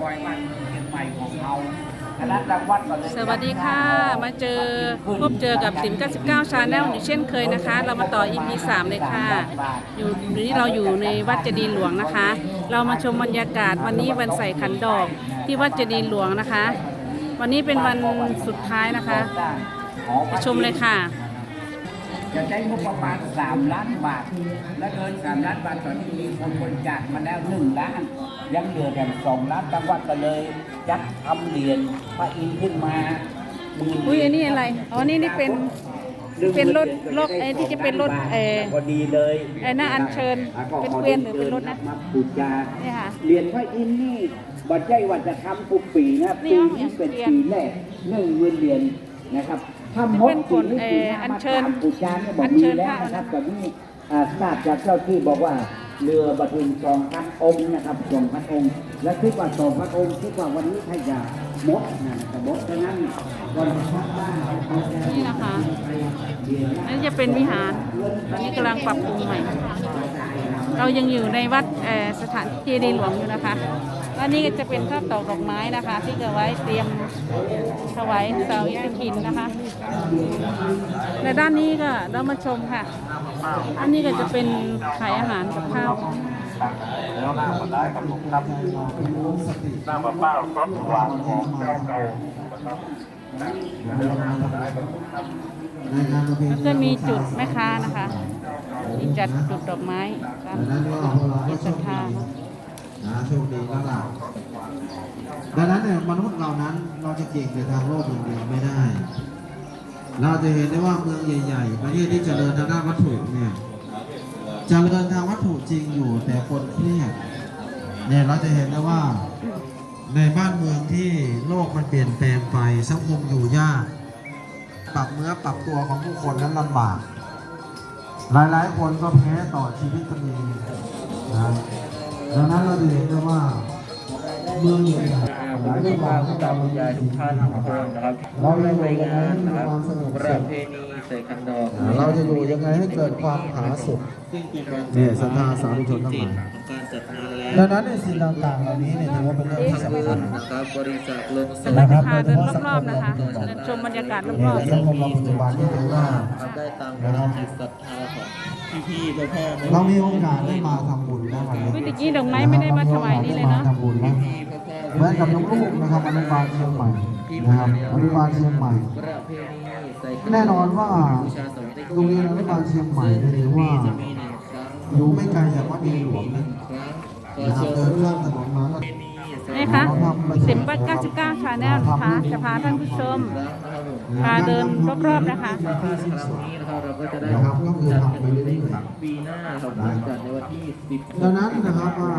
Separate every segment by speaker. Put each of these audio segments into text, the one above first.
Speaker 1: ปล่อยมันเชียงใหม่ของเราคณะจังหวัดก็เลย
Speaker 2: สวัสดีค่ะ มาเจอพบเจอกับสิม99ชาแนลอยู่เช่นเคยนะคะ เรามาต่อ EP 3เลยค่ะ อยู่นี้เราอยู่ในวัดเจดีย์หลวงนะคะ เรามาชมบรรยากาศวันนี้วันใส่ขันดอกที่วัดเจดีย์หลวงนะคะ วันนี้เป็นวันสุดท้ายนะคะไปชมเลยค่ะ
Speaker 1: จะใช้งบประมาณ 3 ล้านบาท และเกิน 3 ล้านบาทตอนนี้มีคนบริจาคมาแล้ว 1 ล้าน ยังเหลือแต่2ล้านจังหวัดก็เลยจัดทำเหรียญพระอินทร์ขึ้นมาหมื่
Speaker 2: อุ้ยอันนี้อะไร อ๋อ นี่นี่เป็น เป็นรถรถไอ้ที่จะเป็นรถเอ่อ
Speaker 1: พอดีเลย
Speaker 2: ไอ้หน้าอัญเชิญ เป็นเกวียนหรือเป็นรถนะ
Speaker 1: มาบูชา
Speaker 2: นี่ค่ะ
Speaker 1: เหรียญพระอินทร์นี่บัดใจว่าจะทำทุกปีนะ
Speaker 2: นี่
Speaker 1: ปี
Speaker 2: เอา
Speaker 1: นี้เป็น
Speaker 2: เหรียญ
Speaker 1: ปีแรกหนึ่งหมื่นเหรียญนะครับถ้าหมด
Speaker 2: เป็นผล
Speaker 1: ปีนี้
Speaker 2: เอ่อ
Speaker 1: ปีหน้า
Speaker 2: อัญ
Speaker 1: มา
Speaker 2: เชิญ
Speaker 1: ตามบูชาเนี่ยบอก
Speaker 2: อัญ
Speaker 1: มี
Speaker 2: เชิญ
Speaker 1: แล้ว
Speaker 2: พระ
Speaker 1: นะครับ
Speaker 2: นะ
Speaker 1: ตอนนี้อ่าทราบจากเจ้าที่บอกว่า เรือบรรทุนสองพันองค์นะครับสองพันองค์ และคิดว่าสองพันองค์คิดว่าวันนี้ถ้าจะหมดนะแต่หมดฉะนั้นวันที่พักบ้าน
Speaker 2: นี่นะคะ
Speaker 1: เหรียญละ
Speaker 2: อันนี้จะเป็นวิหาร ตอนนี้กำลังปรับปรุงใหม่ เรายังอยู่ในวัดสถานเจดีย์หลวงอยู่นะคะและนี่ก็จะเป็นข้าวตอกดอกไม้นะคะ ที่จะไว้เตรียมถวายเสาอิฐกินนะคะในด้านนี้ก็เรามาชมค่ะ อันนี้ก็จะเป็นขายอาหารกับข้าว
Speaker 3: แล้วหน้ามาได้กับผมครับหน้ามาเป้าก็หวานของเจ้าเก่านะครับแล้วหน้ามาได้กับผมครับ
Speaker 2: แล้วก็มีจุดแม่ค้านะคะที่จัดจุดดอกไม้ตาม
Speaker 4: ดังนั้นก็พวกเราก็
Speaker 2: จิต
Speaker 4: โช
Speaker 2: ศรัท
Speaker 4: คดี
Speaker 2: ธานะ
Speaker 4: โชคดีแล้วล่ะดังนั้นเนี่ยมนุษย์เรานั้นเราจะเก่งแต่ทางโลกอย่างเดียวไม่ได้ เราจะเห็นได้ว่าเมืองใหญ่ๆประเทศที่เจริญทางด้านวัตถุเนี่ยเจริญทางวัตถุจริงอยู่แต่คนเครียดเนี่ยเราจะเห็นได้ว่าในบ้านเมืองที่โลกมันเปลี่ยนแปลงไปสังคมอยู่ยากปรับเนื้อปรับตัวของผู้คนนั้นลำบาก หลายๆ คนก็แพ้ต่อชีวิตตัวเองนะดังนั้นเราจะเห็นได้ว่า มืองใหญ่ๆหลายจังหวัดก็จะมี
Speaker 5: ยายทุกท่านทุกคนนะครับ
Speaker 4: เราจะอ
Speaker 5: ราย
Speaker 4: ยู่ยังไง
Speaker 5: งาน
Speaker 4: ให้มี
Speaker 5: นะครับ
Speaker 4: ความสงบ
Speaker 5: ป
Speaker 4: สุ
Speaker 5: ระ
Speaker 4: ข
Speaker 5: เพณีใส่คันดอก
Speaker 4: เราจะอยู่ยังไงให้เกิดความผาสุก
Speaker 5: ซึ่งกลุ่มเรา
Speaker 4: เนี่ยศรัทธาสาธุชนทั้งหลาย
Speaker 5: การ จัดงานแล้ว
Speaker 4: ดังนั้นในสิ่งต่างๆเหล่านี้เนี่ยถือว่าเป็นเรื่องที่สำคัญ
Speaker 5: นะครับบริจาคลงศ
Speaker 2: แต่
Speaker 5: พ
Speaker 2: เราจะพาเดินรอบๆนะคะเดินชมบรรยากาศร
Speaker 4: เนี่
Speaker 2: อยบ
Speaker 4: สังคมเราปัจจุบันนี่ถือว่า
Speaker 5: ทำได้ตามความจิตศรัทธาของพี่ๆพ่อพ่อแม่
Speaker 4: เรามีโอกาสได้มาทำบุญนะวันนี้
Speaker 2: ๆวิธีกี้ดอกไม้ไม่ได้มาถวายนี่เลยเนาะ
Speaker 4: ทำบุญนะ
Speaker 5: พี่พ่อพ่อ
Speaker 4: เหมือนกับลูกๆนะครับอนุบาลเชียงใหม่นะครับอนุบาลเชียงใหม่
Speaker 5: ประเพณีใส่คั
Speaker 4: แน่นอนว่า
Speaker 5: บูชาสมเด็จ
Speaker 4: โรงเรียนอนุบาลเชียงใหม่เนี่ยถือว่า
Speaker 5: จะมีหนึ่งครั้ง
Speaker 4: อยู่ไม่ไกลจากวัดดีหลวง
Speaker 5: ห
Speaker 4: นะ
Speaker 5: นึ่งครั้งก็
Speaker 4: นะครับ
Speaker 5: เชิญ
Speaker 4: เดินข้ามถนนมาก็
Speaker 2: นี่ค่ะสิมบัต99ชาแนลนะคะจะพาท่านผู้ชม พาเดินรอบๆนะคะ
Speaker 5: ครั้งนี้นะครับเราก็จะได้
Speaker 4: นะครับก็คือทำไปเรื่อย
Speaker 5: ปีหน้าครับจัดในวันที่10
Speaker 4: ๆดังนั้นนะครับว่า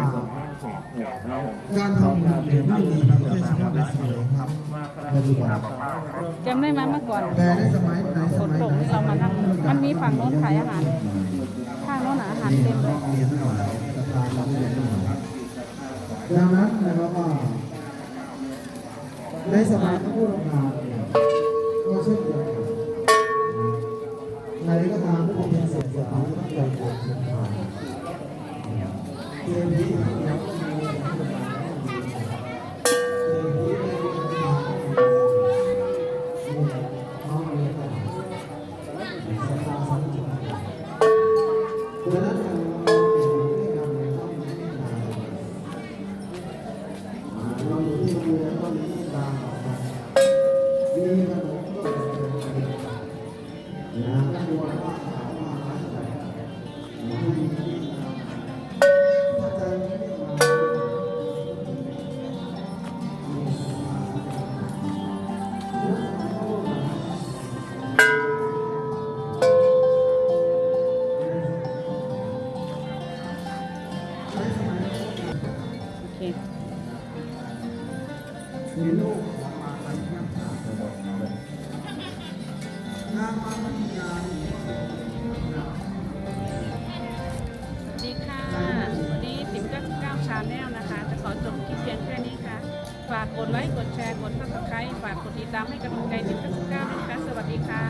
Speaker 4: การทำบุญเนี่ยไม่ได้มีเพียงแค่เฉพาะในสมัยครับปัจจุบัน
Speaker 2: จำได้ไหมเมื่อก่อน
Speaker 4: แต่ในสมัยไหน
Speaker 2: ฝ
Speaker 4: ส
Speaker 2: น
Speaker 4: มัย
Speaker 2: ตก
Speaker 4: ไหน
Speaker 2: ที่เรามานั่งมันมีฝั่งโน้นขายอาหารข้างโน้นอาหารเต็มเลย
Speaker 4: เรียนหน่อยศ ทาเราไม่เรียนหน่อยดังนั้นนะครับว่าในสมัยพระพุทธกาลเนี่ยก็เช่นเดียวกันใครก็ตามที่เป็นเศรษฐีต้องการความสุขภาพเกมนี้เร อ ยู่ที่โรงเรียนก็มีตามออกมากันะมีที่ตามถ้าใจไม่ได้มาใช้สมัย
Speaker 2: โอเค
Speaker 4: มีลูกออกมาเป็นนักข่าวงานมาปฏิญา
Speaker 2: สวัสดีค่ะ วันนี้สิม99ชาแนลนะคะ จะขอจบคลิปเพียงแค่นี้ค่ะ ฝากกดไลค์ กดแชร์ กดซับสไครต์ฝากกดติดตามให้กำลังใจสิม99ด้วยนะคะสวัสดีค่ะ